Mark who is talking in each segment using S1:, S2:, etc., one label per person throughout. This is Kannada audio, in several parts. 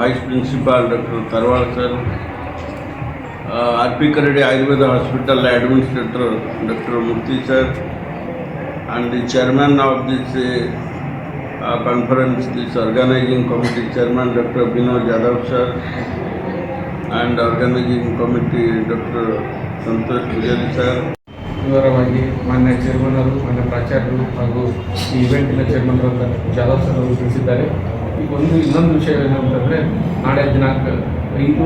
S1: Vice principal doctor Dharwad sir R P Karadi Ayurveda hospital administrator doctor Murthy sir and the chairman of this conference this organising committee chairman doctor Vinod Yadav sir and organising committee doctor Santosh Pujari sir
S2: ವಿವರವಾಗಿ ಮಾನ್ಯ ಚೇರ್ಮನ್ ಅವರು ಮಾನ್ಯ ಪ್ರಾಚಾರ್ಯರು ಹಾಗೂ ಈ ಇವೆಂಟಿನ ಚೇರ್ಮನ್ ಜಾಧವ್ ಸರ್ ಅವರು ತಿಳಿಸಿದ್ದಾರೆ ಈಗ ಒಂದು ಇನ್ನೊಂದು ವಿಷಯ ಅಂತಂದರೆ ನಾಳೆ ದಿನಾಂಕ ಐದು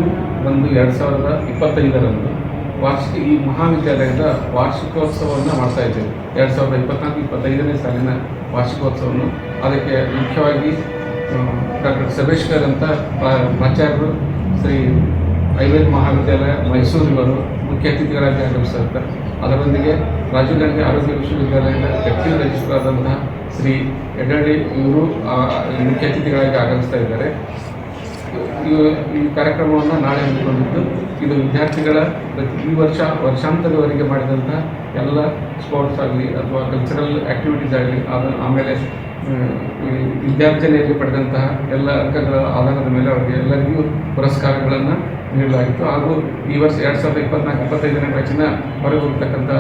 S2: ಒಂದು ಎರಡು ಸಾವಿರದ ಇಪ್ಪತ್ತೈದರಂದು ವಾರ್ಷಿಕ ಈ ಮಹಾವಿದ್ಯಾಲಯದ ವಾರ್ಷಿಕೋತ್ಸವವನ್ನು ಮಾಡ್ತಾ ಇದ್ದೇವೆ ಎರಡು ಸಾವಿರದ ಇಪ್ಪತ್ತ್ನಾಲ್ಕು ಇಪ್ಪತ್ತೈದನೇ ಸಾಲಿನ ವಾರ್ಷಿಕೋತ್ಸವವನ್ನು ಅದಕ್ಕೆ ಮುಖ್ಯವಾಗಿ ಡಾಕ್ಟರ್ ಸಬೇಶ್ಕರ್ ಅಂತ ಪ್ರಾಚಾರ್ಯರು ಶ್ರೀ ಐವೇದ್ ಮಹಾವಿದ್ಯಾಲಯ ಮೈಸೂರಿನವರು ಮುಖ್ಯ ಅತಿಥಿಗಳಾಗಿ ಇರ್ತಾರೆ ಅದರೊಂದಿಗೆ ರಾಜೀವ್ ಗಾಂಧಿ ಆರೋಗ್ಯ ವಿಶ್ವವಿದ್ಯಾಲಯದ ಡೆಪ್ಯೂಟಿ ರಿಜಿಸ್ಟ್ರಾದಂತಹ ಶ್ರೀ ಎಡಳ್ಳಿ ಇವರು ಮುಖ್ಯ ಅತಿಥಿಗಳಾಗಿ ಆಗಮಿಸ್ತಾ ಇದ್ದಾರೆ ಈ ಕಾರ್ಯಕ್ರಮವನ್ನು ನಾಳೆ ಹಮ್ಮಿಕೊಂಡಿದ್ದು ಇದು ವಿದ್ಯಾರ್ಥಿಗಳ ಪ್ರತಿ ಈ ವರ್ಷ ವರ್ಷಾಂತರವರೆಗೆ ಮಾಡಿದಂಥ ಎಲ್ಲ ಸ್ಪೋರ್ಟ್ಸ್ ಆಗಲಿ ಅಥವಾ ಕಲ್ಚರಲ್ ಆ್ಯಕ್ಟಿವಿಟೀಸ್ ಆಗಲಿ ಆಮೇಲೆ ವಿದ್ಯಾರ್ಜನೆಯಲ್ಲಿ ಪಡೆದಂತಹ ಎಲ್ಲ ಅಂಕಗಳ ಆಧಾರದ ಮೇಲೆ ಅವರಿಗೆ ಎಲ್ಲರಿಗೂ ಪುರಸ್ಕಾರಗಳನ್ನು ನೀಡಲಾಗಿತ್ತು ಹಾಗೂ ಈ ವರ್ಷ ಎರಡು ಸಾವಿರದ ಇಪ್ಪತ್ನಾಲ್ಕು ಇಪ್ಪತ್ತೈದನೇ ಬ್ಯಾಚಿನ ಹೊರಗೆ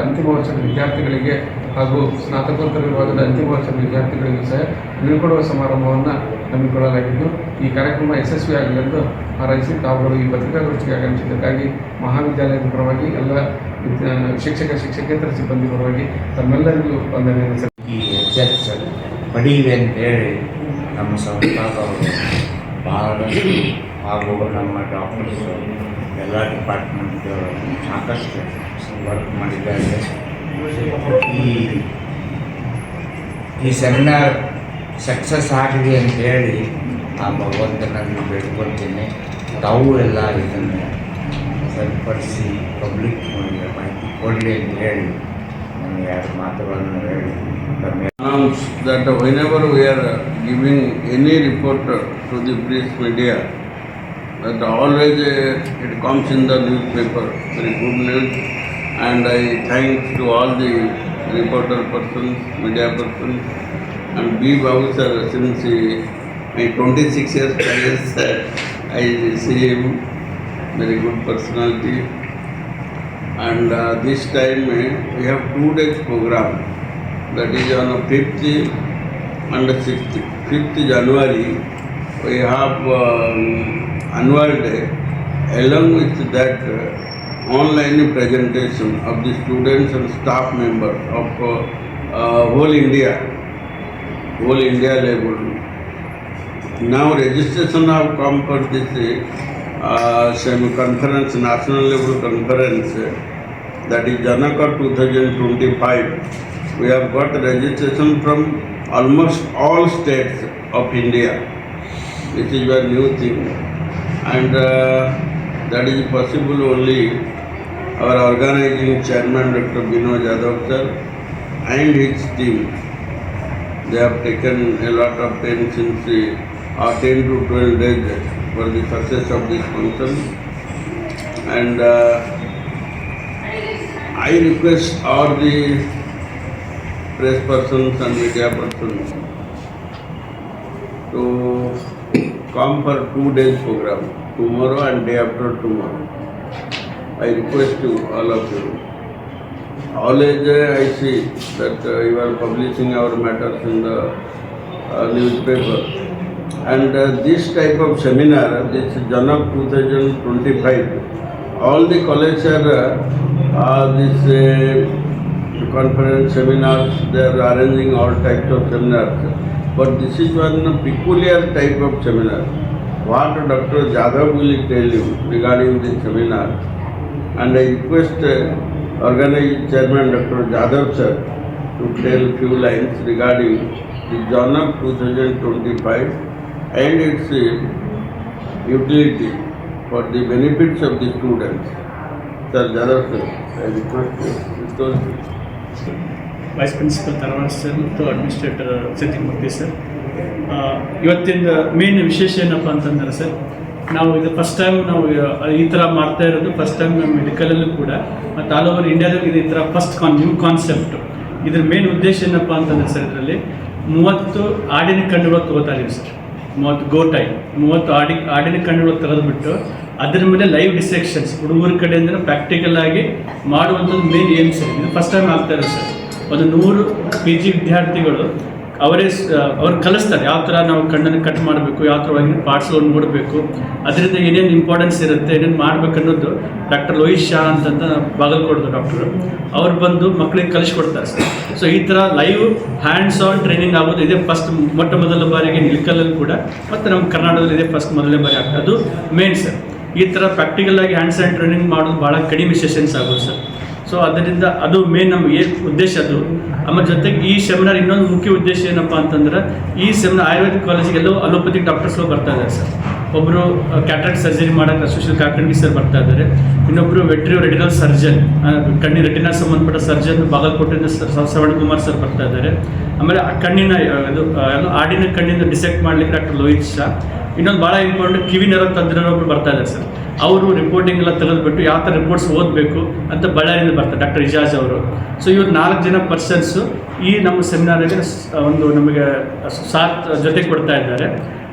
S2: ಅಂತಿಮ ವರ್ಷದ ವಿದ್ಯಾರ್ಥಿಗಳಿಗೆ ಹಾಗೂ ಸ್ನಾತಕೋತ್ತರ ವಿಭಾಗದ ಅಂತಿಮ ವರ್ಷದ ವಿದ್ಯಾರ್ಥಿಗಳಿಗೂ ಸಹ ಬೀಳ್ಕೊಡುವ ಸಮಾರಂಭವನ್ನು ಹಮ್ಮಿಕೊಳ್ಳಲಾಗಿದ್ದು ಈ ಕಾರ್ಯಕ್ರಮ ಯಶಸ್ವಿಯಾಗಲೆಂದು ಹಾರೈಸಿ ತಾವುಗಳು ಈ ಪತ್ರಿಕಾಗೋಷ್ಠಿಗೆ ಆಗಮಿಸಿದ್ದಕ್ಕಾಗಿ ಮಹಾವಿದ್ಯಾಲಯದ ಪರವಾಗಿ ಎಲ್ಲ ಶಿಕ್ಷಕ ಶಿಕ್ಷಕೇತರ ಸಿಬ್ಬಂದಿ ಪರವಾಗಿ ತಮ್ಮೆಲ್ಲರಿಗೂ
S3: ವಂದನೆ ಸಲ್ಲಿಸಿ ಪಡೀವಿ ಅಂತೇಳಿ ನಮ್ಮ ಸಂಸ್ಥಾನದವರು ಭಾಳಷ್ಟು ಹಾಗೂ ನಮ್ಮ ಡಾಕ್ಟರ್ಸು ಎಲ್ಲ ಡಿಪಾರ್ಟ್ಮೆಂಟ್ದವರು ಸಾಕಷ್ಟು ವರ್ಕ್ ಮಾಡಿದ್ದಾರೆ ಈ ಈ ಸೆಮಿನಾರ್ ಸಕ್ಸಸ್ ಆಗಲಿ ಅಂತೇಳಿ ಆ ಭಗವಂತನಲ್ಲಿ ಬೇಡ್ಕೊಳ್ತೀನಿ ತಾವು ಎಲ್ಲ ಇದನ್ನು ಸರಿಪಡಿಸಿ ಪಬ್ಲಿಕ್ ಮಾಹಿತಿ ಕೊಡಲಿ ಅಂತ ಹೇಳಿ
S1: وی آر گیگ ایپ ٹو دیس میڈیا دٹ آلوز ان دا نیوز پیپر ویری گڈ نیوز اینڈ ٹو آل دیپورٹر پرسن میڈیا پسن بی باو سر سینس ویری گڈ پرسنالٹی And uh, this time uh, we have 2 days program, that is on the 5th and the 6th. 5th January we have um, annual day, along with that uh, online presentation of the students and staff members of whole India level. Now registration have come for this سیم کنفرنس نیشنل لیول کنفرنس دس جنا کر ٹو تھاؤزنڈ ٹوینٹی فائیو وی ہٹ رجسٹریشن فروم آلموسٹ آل اسٹیٹ آف انڈیاز یور نیو تھنگ اینڈ دٹ از پاسبل اونلی اوور آرگنائزنگ چیئرمین ڈاکٹر بنو جادو سر اینڈ ہٹ ٹیم دے ہی ٹیکن اے لوٹ آف پینشن سی Our 10 to 12 days for the success of this function, and uh, I request all the press persons and media persons to come for 2 days program, tomorrow and day after tomorrow. I request you, all of you. Always uh, I see that uh, you are publishing our matters in the newspaper. And uh, this type of seminar, this Janak 2025, all the colleges are uh, this uh, conference seminars, they are arranging all types of seminars. But this is one peculiar type of seminar. What Dr. Jadhav will tell you regarding this seminar. And I request uh, organized chairman Dr. Jadhav sir to tell few lines regarding the John 2025 and its utility for the benefits of the students. Sir Janarsan, I request you.
S4: Vice principal Dharwad sir ಮತ್ತು ಅಡ್ಮಿನಿಸ್ಟ್ರೇಟರ್ ಸತ್ಯಮೂರ್ತಿ ಸರ್ ಇವತ್ತಿನ ಮೇನ್ ವಿಶೇಷ ಏನಪ್ಪ ಅಂತಂದರೆ ಸರ್ ನಾವು ಇದು ಫಸ್ಟ್ ಟೈಮ್ ನಾವು ಈ ಥರ ಮಾಡ್ತಾ ಇರೋದು ಫಸ್ಟ್ ಟೈಮ್ ನಮ್ಮ ಮೆಡಿಕಲಲ್ಲೂ ಕೂಡ ಮತ್ತು ಆಲ್ ಓವರ್ ಇಂಡಿಯಾದಲ್ಲೂ ಇದು ಈ ಥರ ಫಸ್ಟ್ ಕಾನ್ ನ್ಯೂ ಕಾನ್ಸೆಪ್ಟು ಇದ್ರ ಮೇನ್ ಉದ್ದೇಶ ಏನಪ್ಪ ಅಂತಂದರೆ ಸರ್ ಇದರಲ್ಲಿ ಮೂವತ್ತು ಆಡಿನ ಕಣ್ಣುಗಳು ತಗೋತಾ ಸರ್ ಮೂವತ್ತು ಗೋಟೈ ಮೂವತ್ತು ಆಡಿ ಆಡಿನ ಕಣ್ಣುಗಳು ಬಿಟ್ಟು ಅದರ ಮೇಲೆ ಲೈವ್ ಡಿಸೆಕ್ಷನ್ಸ್ ಹುಡುಗರ ಕಡೆಯಿಂದ ಪ್ರಾಕ್ಟಿಕಲ್ ಆಗಿ ಮಾಡುವಂಥದ್ದು ಮೇನ್ ಏಮ್ ಸರ್ ಇದು ಫಸ್ಟ್ ಟೈಮ್ ಆಗ್ತಾ ಇರೋದು ಸರ್ ಒಂದು ನೂರು ಪಿ ಜಿ ವಿದ್ಯಾರ್ಥಿಗಳು ಅವರೇ ಅವ್ರು ಕಲಿಸ್ತಾರೆ ಯಾವ ಥರ ನಾವು ಕಣ್ಣನ್ನು ಕಟ್ ಮಾಡಬೇಕು ಯಾವ ಥರ ಪಾರ್ಟ್ಸ್ ಪಾರ್ಟ್ಸ್ಗಳನ್ನು ನೋಡಬೇಕು ಅದರಿಂದ ಏನೇನು ಇಂಪಾರ್ಟೆನ್ಸ್ ಇರುತ್ತೆ ಏನೇನು ಮಾಡಬೇಕು ಅನ್ನೋದು ಡಾಕ್ಟರ್ ಲೋಹಿತ್ ಶಾ ಅಂತಂತ ಕೊಡ್ತಾರೆ ಡಾಕ್ಟರು ಅವ್ರು ಬಂದು ಮಕ್ಕಳಿಗೆ ಕಲಿಸ್ಕೊಡ್ತಾರೆ ಸರ್ ಸೊ ಈ ಥರ ಲೈವ್ ಹ್ಯಾಂಡ್ಸ್ ಆನ್ ಟ್ರೈನಿಂಗ್ ಆಗೋದು ಇದೇ ಫಸ್ಟ್ ಮೊಟ್ಟ ಮೊದಲ ಬಾರಿಗೆ ನಿಲ್ಕಲ್ಲಲ್ಲಿ ಕೂಡ ಮತ್ತು ನಮ್ಮ ಕರ್ನಾಟಕದಲ್ಲಿ ಇದೇ ಫಸ್ಟ್ ಮೊದಲನೇ ಬಾರಿ ಆಗ್ತದೆ ಅದು ಮೇನ್ ಸರ್ ಈ ಥರ ಪ್ರಾಕ್ಟಿಕಲ್ ಆಗಿ ಹ್ಯಾಂಡ್ಸ್ ಆನ್ ಟ್ರೈನಿಂಗ್ ಮಾಡೋದು ಭಾಳ ಕಡಿಮೆ ಸೆಷನ್ಸ್ ಆಗೋದು ಸರ್ ಸೊ ಅದರಿಂದ ಅದು ಮೇನ್ ನಮ್ಮ ಉದ್ದೇಶ ಅದು ಆಮೇಲೆ ಜೊತೆಗೆ ಈ ಸೆಮಿನಾರ್ ಇನ್ನೊಂದು ಮುಖ್ಯ ಉದ್ದೇಶ ಏನಪ್ಪ ಅಂತಂದ್ರೆ ಈ ಸೆಮಿನಾರ್ ಆಯುರ್ವೇದಿಕ್ ಎಲ್ಲ ಅಲೋಪತಿಕ್ ಡಾಕ್ಟರ್ಸ್ಗಳು ಬರ್ತಾ ಇದ್ದಾರೆ ಸರ್ ಒಬ್ಬರು ಕ್ಯಾಟ್ರಾಕ್ಟ್ ಸರ್ಜರಿ ಮಾಡೋಕ್ಕೆ ಸುಶೀಲ್ ಕಾಕಂಡಿ ಸರ್ ಬರ್ತಾ ಇದ್ದಾರೆ ಇನ್ನೊಬ್ಬರು ವೆಟ್ರಿ ರೆಡಿಕಲ್ ಸರ್ಜನ್ ಕಣ್ಣಿನ ರೆಟಿನ ಸಂಬಂಧಪಟ್ಟ ಸರ್ಜನ್ ಬಾಗಲಕೋಟೆಯಿಂದ ಸರ್ ಕುಮಾರ್ ಸರ್ ಬರ್ತಾ ಇದ್ದಾರೆ ಆಮೇಲೆ ಆ ಕಣ್ಣಿನ ಅದು ಆಡಿನ ಕಣ್ಣಿಂದ ಡಿಸೆಕ್ಟ್ ಮಾಡ್ಲಿಕ್ಕೆ ಡಾಕ್ಟರ್ ಲೋಹಿತ್ ಶಾ ಇನ್ನೊಂದು ಭಾಳ ಇಂಪಾರ್ಟೆಂಟ್ ಕಿವಿ ನರ ಒಬ್ಬರು ಬರ್ತಾ ಇದ್ದಾರೆ ಸರ್ ಅವರು ರಿಪೋರ್ಟಿಂಗ್ ಎಲ್ಲ ತೆಗೆದುಬಿಟ್ಟು ಯಾವ ಥರ ರಿಪೋರ್ಟ್ಸ್ ಓದಬೇಕು ಅಂತ ಬಳ್ಳಾರಿಯಿಂದ ಬರ್ತಾರೆ ಡಾಕ್ಟರ್ ಇಜಾಜ್ ಅವರು ಸೊ ಇವ್ರು ನಾಲ್ಕು ಜನ ಪರ್ಸನ್ಸು ಈ ನಮ್ಮ ಸೆಮಿನಾರಲ್ಲಿ ಒಂದು ನಮಗೆ ಸಾಥ್ ಜೊತೆ ಕೊಡ್ತಾ ಇದ್ದಾರೆ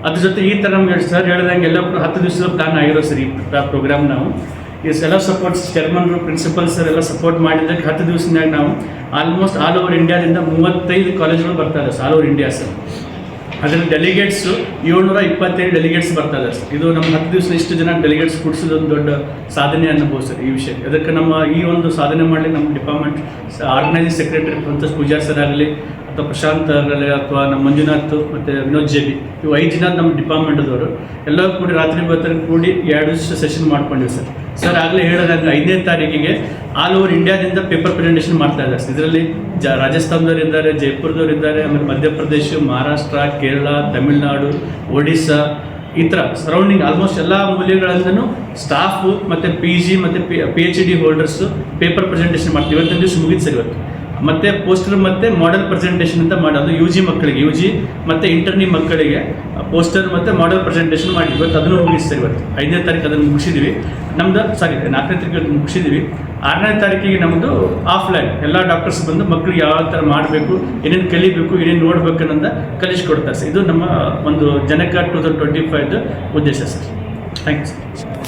S4: ಅದ್ರ ಜೊತೆ ಈ ಥರ ನಮಗೆ ಸರ್ ಹೇಳಿದಂಗೆ ಎಲ್ಲ ಹತ್ತು ದಿವಸದ ಪ್ಲಾನ್ ಆಗಿರೋ ಸರ್ ಈ ಪ್ರೋಗ್ರಾಮ್ ನಾವು ಈ ಎಲ್ಲ ಸಪೋರ್ಟ್ ಚೇರ್ಮನ್ರು ಪ್ರಿನ್ಸಿಪಲ್ ಸರ್ ಎಲ್ಲ ಸಪೋರ್ಟ್ ಮಾಡಿದ್ದಕ್ಕೆ ಹತ್ತು ದಿವಸದಾಗ ನಾವು ಆಲ್ಮೋಸ್ಟ್ ಆಲ್ ಓವರ್ ಇಂಡಿಯಾದಿಂದ ಮೂವತ್ತೈದು ಕಾಲೇಜ್ಗಳು ಬರ್ತಾ ಇದೆ ಆಲ್ ಓವರ್ ಇಂಡಿಯಾ ಸರ್ ಅದನ್ನು ಡೆಲಿಗೇಟ್ಸು ಏಳ್ನೂರ ಇಪ್ಪತ್ತೇಳು ಡೆಲಿಗೇಟ್ಸ್ ಬರ್ತಾ ಸರ್ ಇದು ನಮ್ಮ ಹತ್ತು ದಿವಸ ಇಷ್ಟು ಜನ ಡೆಲಿಗೇಟ್ಸ್ ಒಂದು ದೊಡ್ಡ ಸಾಧನೆ ಅನ್ಬೋದು ಈ ವಿಷಯ ಅದಕ್ಕೆ ನಮ್ಮ ಈ ಒಂದು ಸಾಧನೆ ಮಾಡಲಿ ನಮ್ಮ ಡಿಪಾರ್ಟ್ಮೆಂಟ್ ಆರ್ಗನೈಸಿಂಗ್ ಸೆಕ್ರೆಟರಿ ಅಂತ ಪೂಜಾ ಸರ್ ಆಗಲಿ ಅಥವಾ ಪ್ರಶಾಂತ್ ಆಗಲಿ ಅಥವಾ ನಮ್ಮ ಮಂಜುನಾಥ್ ಮತ್ತು ವಿನೋದ್ ಜೇಬಿ ಇವು ಐದು ಜನ ನಮ್ಮ ಡಿಪಾರ್ಟ್ಮೆಂಟ್ದವರು ಎಲ್ಲರೂ ಕೂಡಿ ರಾತ್ರಿ ಬರ್ತಾರೆ ಕೂಡಿ ಎರಡು ದಿವಸ ಸೆಷನ್ ಮಾಡ್ಕೊಂಡಿವಿ ಸರ್ ಸರ್ ಆಗಲೇ ಹೇಳಿದಾಗ ಐದನೇ ತಾರೀಕಿಗೆ ಆಲ್ ಓವರ್ ಇಂಡಿಯಾದಿಂದ ಪೇಪರ್ ಪ್ರೆಸೆಂಟೇಷನ್ ಮಾಡ್ತಾ ಇದ್ದಾರೆ ಇದರಲ್ಲಿ ಜ ರಾಜಸ್ಥಾನದವ್ರು ಇದ್ದಾರೆ ಜೈಪುರದವ್ರು ಇದ್ದಾರೆ ಆಮೇಲೆ ಮಧ್ಯಪ್ರದೇಶ ಮಹಾರಾಷ್ಟ್ರ ಕೇರಳ ತಮಿಳುನಾಡು ಒಡಿಸ್ಸಾ ಈ ಥರ ಸರೌಂಡಿಂಗ್ ಆಲ್ಮೋಸ್ಟ್ ಎಲ್ಲ ಮೂಲೆಗಳಿಂದನೂ ಸ್ಟಾಫು ಮತ್ತು ಪಿ ಜಿ ಮತ್ತು P H D holders paper presentation ಮಾಡ್ತೀವಿ ಇವತ್ತಿನ ದಿವಸ ಮುಗಿದು ಸರ್ ಇವತ್ತು ಮತ್ತು ಪೋಸ್ಟರ್ ಮತ್ತು ಮಾಡೆಲ್ ಪ್ರೆಸೆಂಟೇಷನ್ ಅಂತ ಮಾಡೋದು ಯು ಜಿ ಮಕ್ಕಳಿಗೆ ಯು ಜಿ ಮತ್ತು ಇಂಟರ್ನಿ ಮಕ್ಕಳಿಗೆ ಪೋಸ್ಟರ್ ಮತ್ತು ಮಾಡೆಲ್ ಪ್ರೆಸೆಂಟೇಷನ್ ಮಾಡಿ ಇವತ್ತು ಅದನ್ನು ಮುಗಿಸ್ತಾರೆ ಇವತ್ತು ಐದನೇ ತಾರೀಕು ಅದನ್ನು ಮುಗಿಸಿದೀವಿ ನಮ್ದು ಸಾರಿ ನಾಲ್ಕನೇ ತಾರೀಕು ಮುಗಿಸಿದ್ವಿ ಆರನೇ ತಾರೀಕಿಗೆ ನಮ್ಮದು ಆಫ್ಲೈನ್ ಎಲ್ಲ ಡಾಕ್ಟರ್ಸ್ ಬಂದು ಮಕ್ಕಳಿಗೆ ಯಾವ ಥರ ಮಾಡಬೇಕು ಏನೇನು ಕಲಿಬೇಕು ಏನೇನು ನೋಡಬೇಕು ಅನ್ನೋದು ಕಲಿಸ್ಕೊಡ್ತಾರೆ ಸರ್ ಇದು ನಮ್ಮ ಒಂದು ಜನಕ ಟೂ ತೌಸಂಡ್ ಟ್ವೆಂಟಿ ಫೈವ್ದು ಉದ್ದೇಶ ಸರ್ ಥ್ಯಾಂಕ್ ಯು ಸರ್